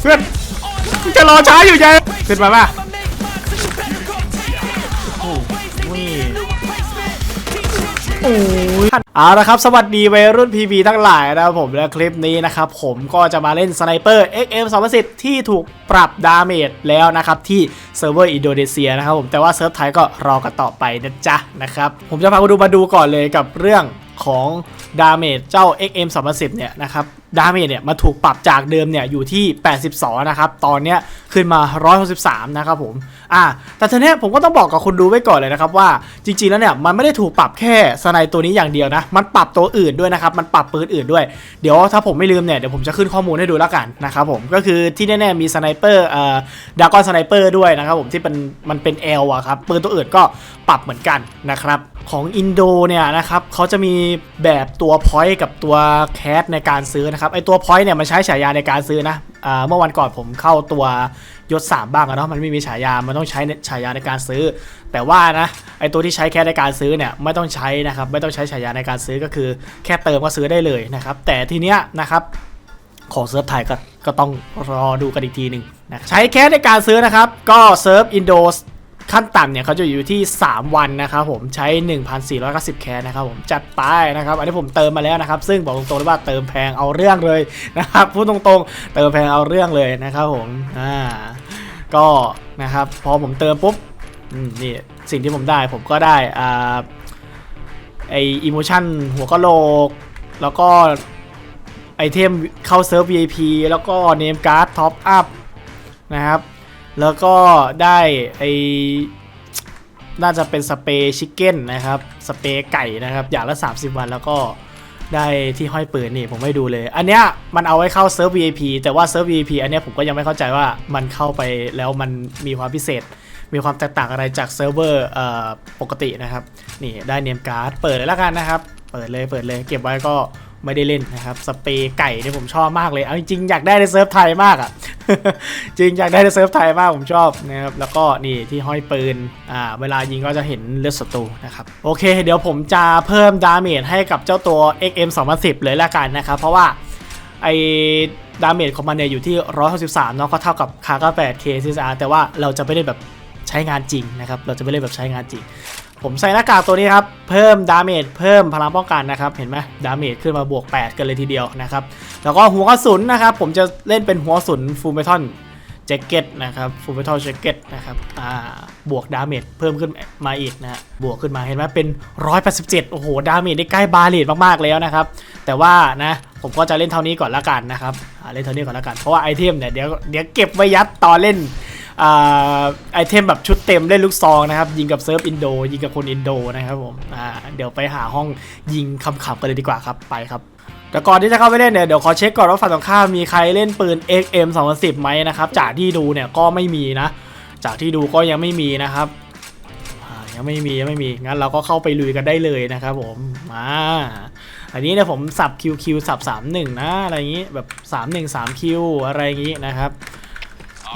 เพื่อนจะรอช้าอยู่ยังขึ้นมาป่ะโอ้โหโอ้ยเอาละครับสวัสดีวัยรุ่น PB ทั้งหลายนะครับผมและคลิปนี้นะครับผมก็จะมาเล่นสไนเปอร์ XM 2 0ที่ถูกปรับดาเมจแล้วนะครับที่เซิร์ฟเวอร์อินโดนีเซียนะครับผมแต่ว่าเซิร์ฟไทยก็รอกันต่อไปนะจ๊ะนะครับผมจะพามาดูมาดูก่อนเลยกับเรื่องของดาเมจเจ้า XM 2 0เนี่ยนะครับ ดาเมจเนี่ยมาถูกปรับจากเดิมเนี่ยอยู่ที่ 82 นะครับ ตอนเนี้ยขึ้นมา 163 นะครับผม อ่า แต่ทีเนี้ยผมก็ต้องบอกกับคุณดูไว้ก่อนเลยนะครับว่าจริงๆแล้วเนี่ยมันไม่ได้ถูกปรับแค่สไนตัวนี้อย่างเดียวนะ มันปรับตัวอื่นด้วยนะครับ มันปรับปืนอื่นด้วย เดี๋ยวถ้าผมไม่ลืมเนี่ยเดี๋ยวผมจะขึ้นข้อมูลให้ดูแล้วกันนะครับผม ก็คือที่แน่ๆมีสไนเปอร์เอ่อดากอนสไนเปอร์ด้วยนะครับผมที่เป็นมันเป็น L อะครับ ปืนตัวอื่นก็ปรับเหมือนกันนะครับของอินโดเนี่ยนะครับเขาจะมีแบบตัวพอยต์กับตัวแคสในการซื้อนะครับไอตัวพอยต์เนี่ยมันใช้ฉายาในการซื้อนะเมื่อวันก่อนผมเข้าตัวยศ 3 บ้างอะเนาะมันไม่มีฉายา มันต้องใช้ฉายาในการซื้อ แต่ว่านะไอตัวที่ใช้แค่ในการซื้อเนี่ยไม่ต้องใช้นะครับไม่ต้องใช้ฉายาในการซื้อก็คือแค่เติมก็ซื้อได้เลยนะครับแต่ทีเนี้ยนะครับของเซิร์ฟไทยก็ก็ต้องรอดูกันอีกทีหนึ่งนะใช้แค่ในการซื้อนะครับก็เซิร์ฟอินโด ขั้นต่ำเนี่ยเขาจะอยู่ที่ 3 วันนะครับผมใช้ 1,490 แคสนะครับผมจัดไปนะครับ อันนี้ผมเติมมาแล้วนะครับ ซึ่งบอกตรงๆเลยว่าเติมแพงเอาเรื่องเลยนะครับพูดตรงๆ เติมแพงเอาเรื่องเลยนะครับผมอ่าก็นะครับพอผมเติมปุ๊บนี่สิ่งที่ผมได้ผมก็ได้อ่าไออิโมชันหัวกะโหลก แล้วก็ไอเทมเข้าเซิร์ฟ VIP แล้วก็เนมการ์ดท็อปอัพนะครับ แล้วก็ได้ไอน่าจะเป็นสเปรย์ชิคเก้นนะครับ สเปรย์ไก่นะครับ อย่างละ 30 วันแล้วก็ได้ที่ห้อยปืนนี่ผมไม่ดูเลย อันเนี้ยมันเอาไว้เข้าเซิร์ฟ VIP แต่ว่าเซิร์ฟ VIP อันเนี้ยผมก็ยังไม่เข้าใจว่ามันเข้าไปแล้วมันมีความพิเศษ มีความแตกต่างอะไรจากเซิร์ฟเวอร์ปกตินะครับ นี่ได้เนมการ์ดเปิดเลยแล้วกันนะครับ เปิดเลยเปิดเลยเก็บไว้ก็ ไม่ได้เล่นนะครับ สเปรย์ไก่เนี่ยผมชอบมากเลย เอาจริงอยากได้ในเซิร์ฟไทยมากอะ่ะ จริงอยากได้ในเซิร์ฟไทยมากผมชอบนะครับ แล้วก็นี่ที่ห้อยปืน อ่า เวลายิงก็จะเห็นเลือดศัตรูนะครับ โอเค เดี๋ยวผมจะเพิ่มดาเมจให้กับเจ้าตัว XM 210เลยละกันนะครับ เพราะว่าไอดาเมจของมันเนี่ยอยู่ที่ 163เนาะ ก็เท่ากับคาร์8 k c r แต่ว่าเราจะไม่ได้แบบใช้งานจริงนะครับ เราจะไม่ได้แบบใช้งานจริง ผมใส่หน้ากากตัวนี้ครับ เพิ่มดาเมจเพิ่มพลังป้องกันนะครับ เห็นไหมดาเมจขึ้นมาบวก 8 กันเลยทีเดียวนะครับ แล้วก็หัวกระสุนนะครับ ผมจะเล่นเป็นหัวกระสุนฟูลเมทัลแจ็คเก็ตนะครับฟูลเมทัลแจ็คเก็ตนะครับอ่าบวกดาเมจเพิ่มขึ้นมาอีกนะฮะบวกขึ้นมาเห็นไหมเป็น 187 โอ้โห ดาเมจได้ใกล้บาเลตมากๆแล้วนะครับ แต่ว่านะผมก็จะเล่นเท่านี้ก่อนละกันนะครับเล่นเท่านี้ก่อนละกันเพราะว่าไอเทมเนี่ยเดี๋ยวเดี๋ยวเก็บไว้ยัดต่อเล่น ไอเทมแบบชุดเต็มเล่นลูกซองนะครับ ยิงกับเซิร์ฟอินโด ยิงกับคนอินโดนะครับผมเดี๋ยวไปหาห้องยิงคำๆกันเลยดีกว่าครับไปครับแต่ก่อนที่จะเข้าไปเล่นเนี่ยเดี๋ยวขอเช็คก่อนว่าฝั่งตรงข้ามมีใครเล่นปืน XM 2 0ไหมนะครับจากที่ดูเนี่ยก็ไม่มีนะ จากที่ดูก็ยังไม่มีนะครับยังไม่มียังไม่มีงั้นเราก็เข้าไปลุยกันได้เลยนะครับผมมาอันนี้เนี่ยผมสับ QQ สับ 31 นะอะไรอย่างงี้แบบ 31 3 Q อะไรอย่างงี้นะครับ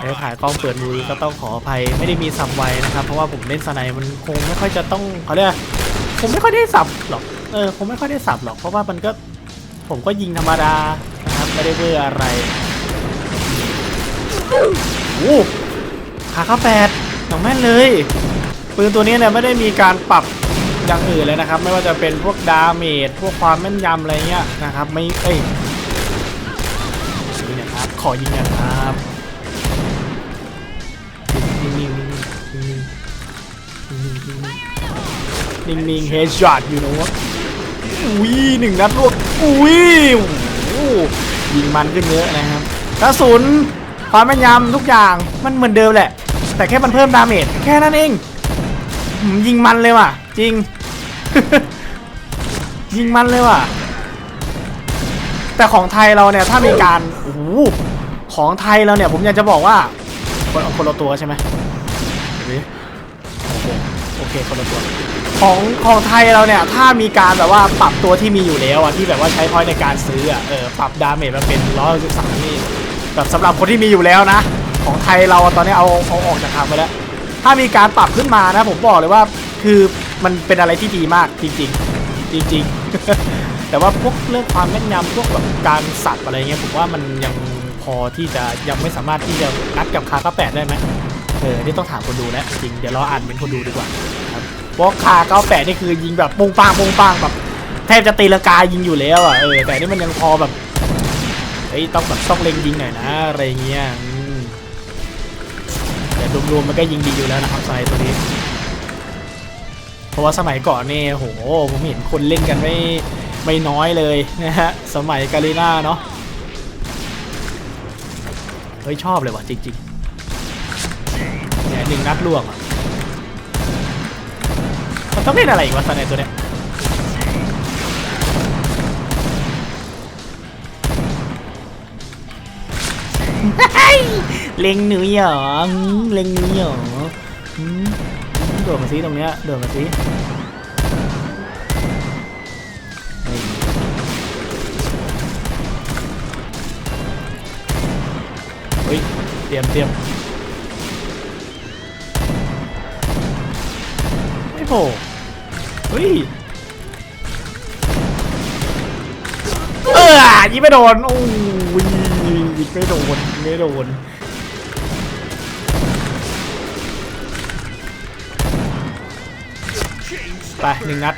แล้ถ่ายกล้องเปิดมือก็ต้องขออภัยไม่ได้มีสับไวนะครับ เพราะว่าผมเล่นสไนมันคงไม่ค่อยจะต้องเขาเรียกว่าผมไม่ค่อยได้สับหรอกเออผมไม่ค่อยได้สับหรอกเพราะว่ามันก็ผมก็ยิงธรรมดานะครับไม่ได้เบื่ออะไรโอ้ขาข้าแปดอย่างแม่นเลยปืนตัวนี้เนี่ยไม่ได้มีการปรับอย่างอื่นเลยนะครับ ไม่ว่าจะเป็นพวกดาเมจพวกความแม่นยำอะไรเงี้ยนะครับ ไม่เอ้ยนี่นะครับขอยิงหนะครับ นิ่งๆเฮดช็อตอยู่นะวะอุ้ยหนึ่งนัดรวดอุ้ยยิงมันขึ้นเยอะนะครับกระสุนความแม่นยำทุกอย่างมันเหมือนเดิมแหละ แต่แค่มันเพิ่มดาเมจแค่นั้นเองยิงมันเลยว่ะ จริง ยิงมันเลยว่ะ แต่ของไทยเราเนี่ยถ้ามีการโอ้ของไทยเราเนี่ย ผมอยากจะบอกว่าคนคนละตัวใช่ไหมเดี๋ยวดิโอเค โอเคคนละตัวของของไทยเราเนี่ยถ้ามีการแบบว่าปรับตัวที่มีอยู่แล้วอะที่แบบว่าใช้พอยในการซื้ออะเออปรับดาเมจมาเป็นร้อยสิบสามนี่แบบสำหรับคนที่มีอยู่แล้วนะ ของไทยเราตอนนี้เอาเอาออกจากทางไปแล้ว ถ้ามีการปรับขึ้นมานะ ผมบอกเลยว่าคือมันเป็นอะไรที่ดีมากจริงๆ จริง ๆ แต่ว่าพวกเรื่องความแม่นยำพวกแบบการสับอะไรเงี้ยผมว่ามันยังพอที่จะยังไม่สามารถที่จะนัดกับคา98ได้ไหม เออนี่ต้องถามคนดูแล้วจริง เดี๋ยวเราอ่านเป็นคนดูดีกว่าครับเพราะคา98นี่คือยิงแบบปุ้งปังปุ้งปังแบบแทบจะตีละกายิงอยู่แล้วอะเออแต่นี่มันยังพอแบบเฮ้ยต้องแบบต้องเล็งยิงหน่อยนะอะไรเงี้ยแต่รวมๆมันก็ยิงดีอยู่แล้วนะครับไซตัวนี้ เพราะว่าสมัยก่อนนี่โหผมเห็นคนเล่นกันไม่ไม่น้อยเลยนะฮะสมัยกาลิน่าเนาะเฮ้ยชอบเลยว่ะจริงๆ เนี่ยหนึ่งนัดล่วงอะมันต้องเล่นอะไรอีกวะตอนในตัวเนี้ยเล็งหนูเหรออืมเล็งหนูเหรออืมโดดมาซิตรงเนี้ยโดดมาซิเฮ้ยเตรียมเตรียม โผล่เฮ้ยเออยิงไม่โดนโอ้ยยิงไม่โดนไม่โดนไปหนึ่งนัด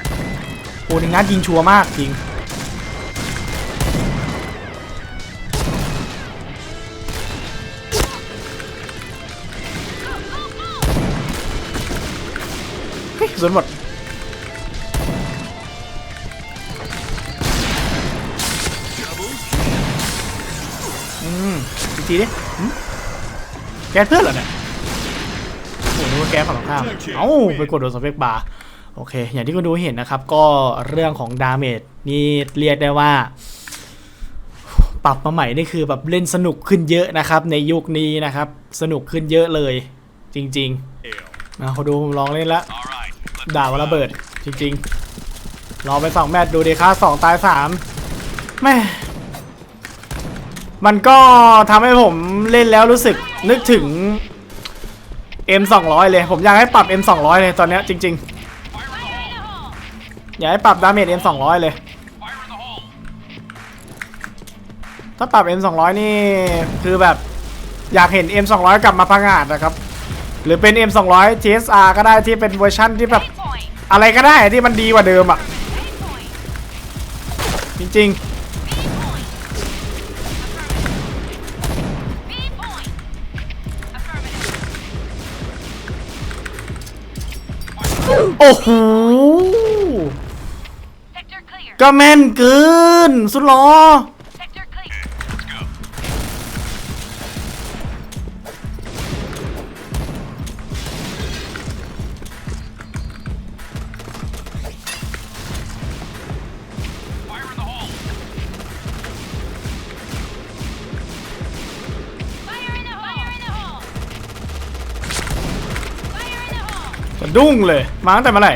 โอ้หนึ่งนัดยิงชัวร์มากจริง ส่วนหมดอืมอีกทีดิแกเพื่อนเหรอเนี่ยโอ้โหนึกว่าแกฝั่งตรงข้ามเอ้าไปกดโดนสเปกบาร์โอเค อย่างที่คุณดูเห็นนะครับ ก็เรื่องของดาเมจนี่เรียกได้ว่า ปรับมาใหม่นี่คือแบบเล่นสนุกขึ้นเยอะนะครับ ในยุคนี้นะครับ สนุกขึ้นเยอะเลย จริงๆนะเขาดูผมลองเล่นละ ด่าวันระเบิด จริงๆรอไปสองแมตช์ดูดีค่าสองตายสามแม่มันก็ทำให้ผมเล่นแล้วรู้สึกนึกถึง M 200 เลย ผมอยากให้ปรับ M 200 เลยตอนนี้จริง ๆ อยากให้ปรับดาเมจ M 200 เลย ถ้าปรับ M 200 นี่คือแบบอยากเห็น M 200 กลับมาพังงาดนะครับ หรือเป็น M 200 TSR ก็ได้ที่เป็นเวอร์ชั่นที่แบบ Point. อะไรก็ได้ที่มันดีกว่าเดิมอะ A point. จริง B point. Affirmative. ๆโอ้โห Sector clear. ก็แม่นเกิน สุดหรอ ดุ้งเลย มาตั้งแต่เมื่อไหร่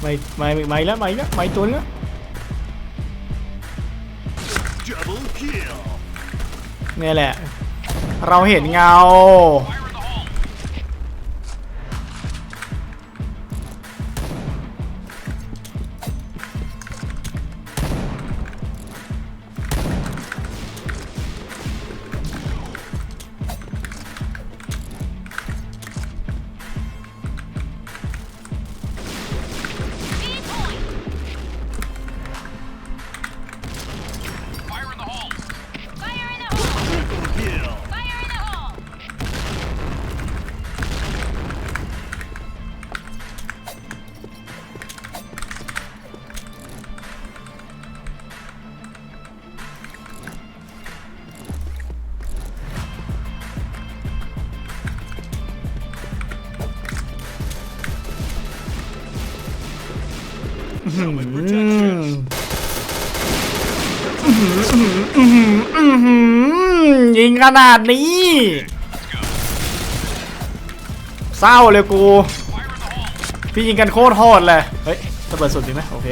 ไม่ไม่ไม่แล้วไม่แล้วไม่ตัวนึงแล้ว Double kill. เนี่ยแหละ เราเห็นเงา ยิงขนาดนี้ เศร้าเลยกู พี่ยิงกันโคตรโหดเลย เฮ้ยระเบิดสุดดีไหมโอเค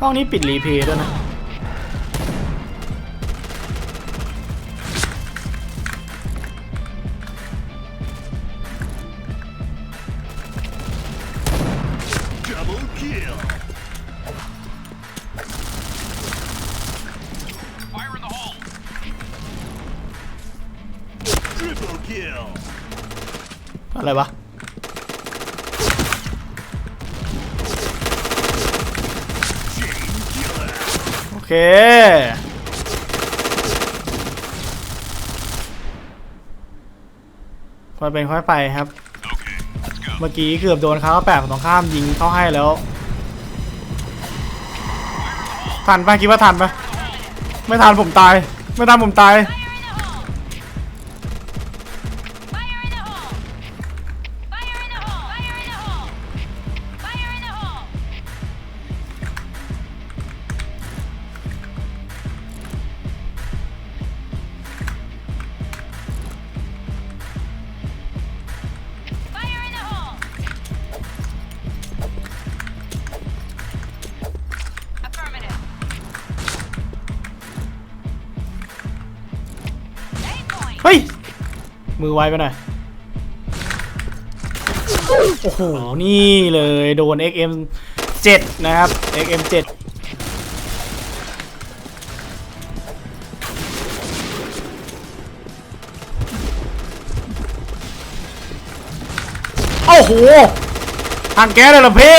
ห้องนี้ปิดรีเพย์ด้วยนะ อะไรวะโอเคค่อยเป็นค่อยไปครับ เมื่อกี้เกือบโดนเขาแปะของตรงข้ามยิงเข้าให้แล้ว ทันปะคิดว่าทันปะไม่ทันผมตาย ไม่ทันผมตาย มือไวไปหน่อย โอ้โห นี่เลยโดน XM 7 นะครับ XM 7โอ้โหทางแก๊สเลยเหรอพี่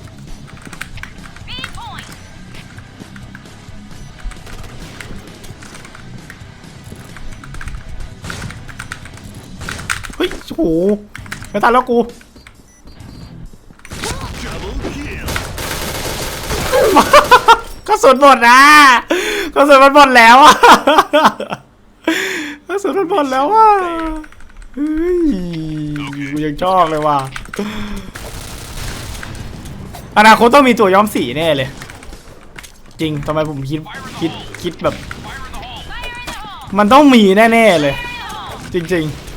โอ้โหไม่ทันแล้วกูกระสุนหมดนะกระสุนมันหมดแล้วอะกระสุนมันหมดแล้วอะเฮ้ยกูยังชอบเลยว่ะอนาคตต้องมีตัวย้อมสีแน่เลย จริงทำไมผมคิดคิดคิดแบบ มันต้องมีแน่ๆเลย จริง Fire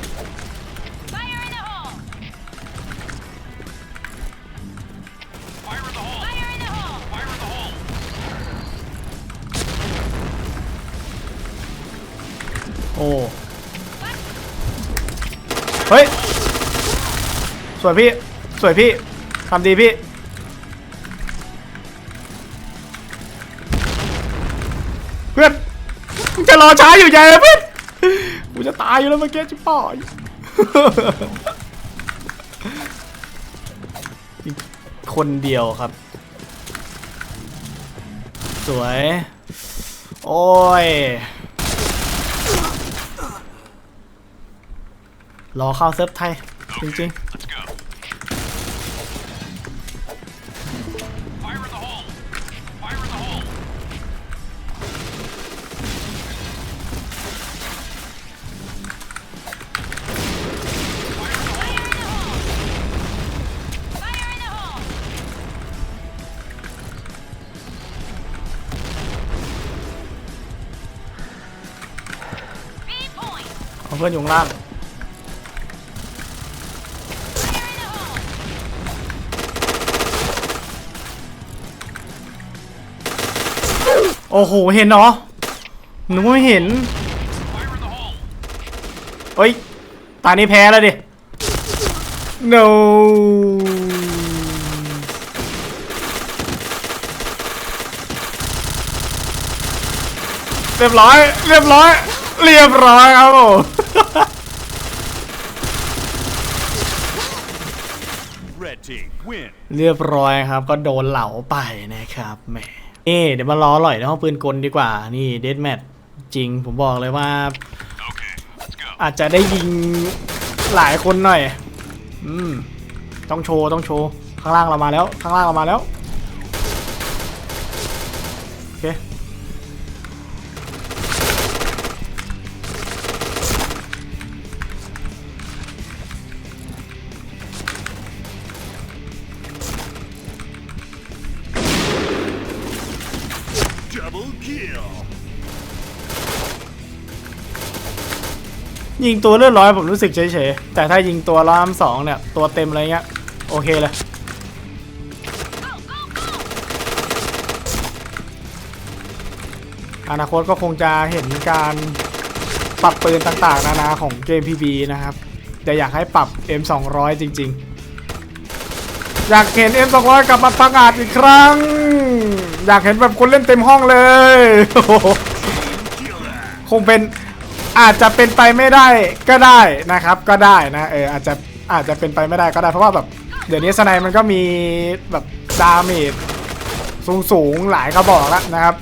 สวยพี่ สวยพี่ทำดีพี่ เพื่อนมึงจะรอช้าอยู่ใหญ่เลยเพื่อนกูจะตายอยู่แล้วเมื่อกี้จิ๋ป่อยคนเดียวครับ สวย โอ้ย รอเข้าเซิร์ฟไทย จริง Let's เอาเพื่อนอยู่ข้างล่างโอ้โห เห็นเหรอหนูไม่เห็น เฮ้ย ตานี้แพ้แล้วดิ no เรียบร้อย เรียบร้อย เรียบร้อยครับผม เรียบร้อยครับ ก็โดนเหลาไปนะครับแหมนี่เดี๋ยวมารอหล่อยในห้องปืนกลดีกว่า นี่เดดแมทจริง ผมบอกเลยว่า Okay, let's go. อาจจะได้ยิงหลายคนหน่อย อืม ต้องโชว์ ต้องโชว์ ข้างล่างเรามาแล้ว ข้างล่างเรามาแล้ว ยิงตัวเลือดร้อยผมรู้สึกเฉยๆ แต่ถ้ายิงตัวร้อยสองเนี่ย ตัวเต็มอะไรเงี้ย โอเคเลย อนาคตก็คงจะเห็นการปรับปืนต่างๆ นานาของเกม PB นะครับแต่อยากให้ปรับ M200 จริง ๆ อยากเห็น M200 กลับมาประกาศอีกครั้ง อยากเห็นแบบคนเล่นเต็มห้องเลย คงเป็น อาจจะเป็นไปไม่ได้ก็ได้นะครับก็ได้นะเอออาจจะอาจจะเป็นไปไม่ได้ก็ได้เพราะว่าแบบเดี๋ยวนี้สไนมันก็มีแบบดาเมจสูงๆหลายกระบอกแล้วนะครับ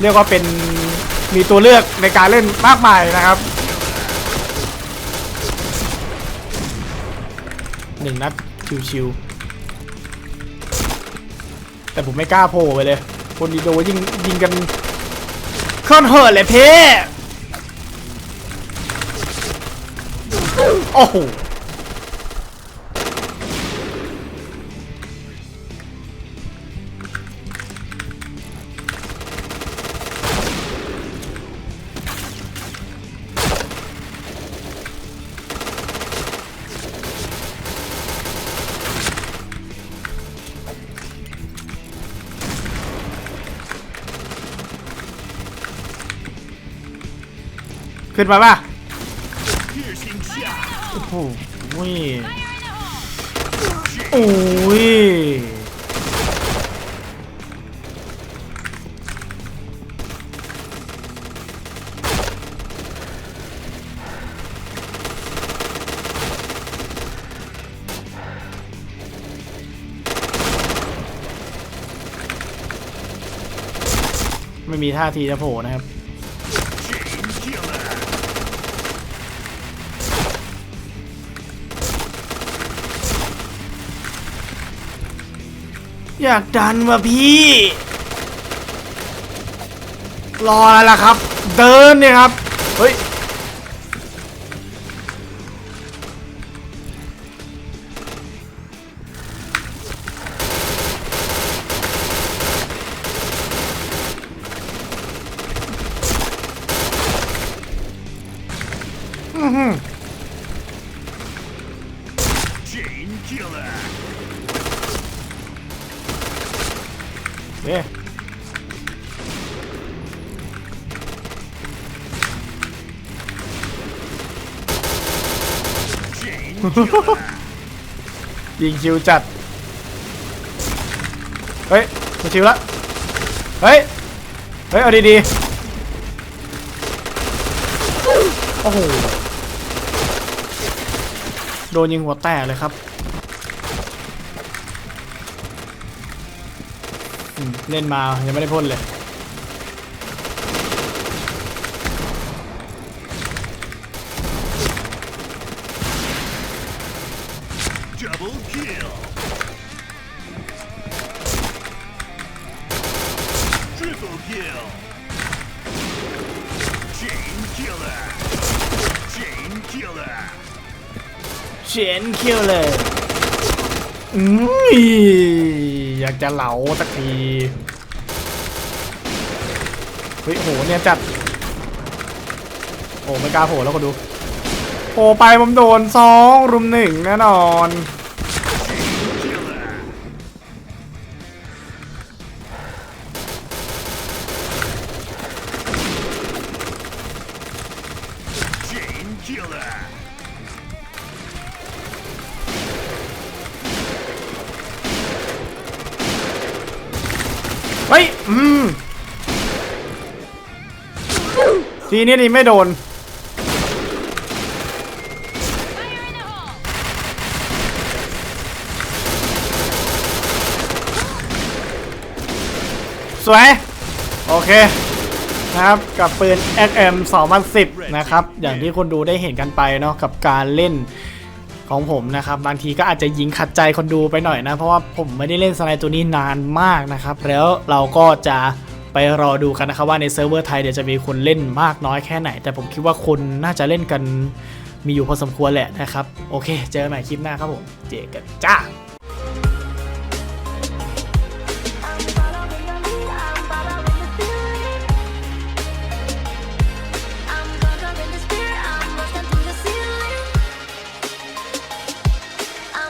เรียกว่าเป็นมีตัวเลือกในการเล่นมากมายนะครับหนึ่งนัดชิวๆแต่ผมไม่กล้าโผล่ไปเลย คนดีโดยิงยิงกันค่อนเหิดเลยเพ่ โอ้โขึ้นมาป่ะ โอ้โหโอ้ยไม่มีท่าทีจะโผล่นะครับ อยากดันว่ะพี่ รออะไรล่ะครับ เดินเนี่ยครับ เฮ้ย อื้อหือ Chain killer. เอ๊ะ Chain killer. ยิงชิวจัด เฮ้ยมาชิวละ เฮ้ย เฮ้ย เอาดีๆ โอ้โห โดนยิงหัวแตกเลยครับ เล่นมายังไม่ได้พ่นเลย Double kill. Triple kill. Chain killer. Chain killer. เชนคิวเลย อยากจะเหลาสักทีเฮ้ยโหเนี่ยจัดโอ้ไม่กล้าโผล่แล้วก็ดูโผล่ไปผมโดนสองรุมหนึ่งแน่นอน ทีนี้นี่ไม่โดน สวย โอเคนะครับกับปืน XM 2010 นะครับ อย่างที่คนดูได้เห็นกันไปเนาะกับการเล่นของผมนะครับ บางทีก็อาจจะยิงขัดใจคนดูไปหน่อยนะ เพราะว่าผมไม่ได้เล่นสไนด์ตัวนี้นานมากนะครับ แล้วเราก็จะ ไปรอดูกันนะครับว่าในเซิร์ฟเวอร์ไทยเดี๋ยวจะมีคนเล่นมากน้อยแค่ไหน แต่ผมคิดว่าคนน่าจะเล่นกันมีอยู่พอสมควรแหละนะครับ โอเค เจอกันใหม่คลิปหน้าครับผม เจอกันจ้า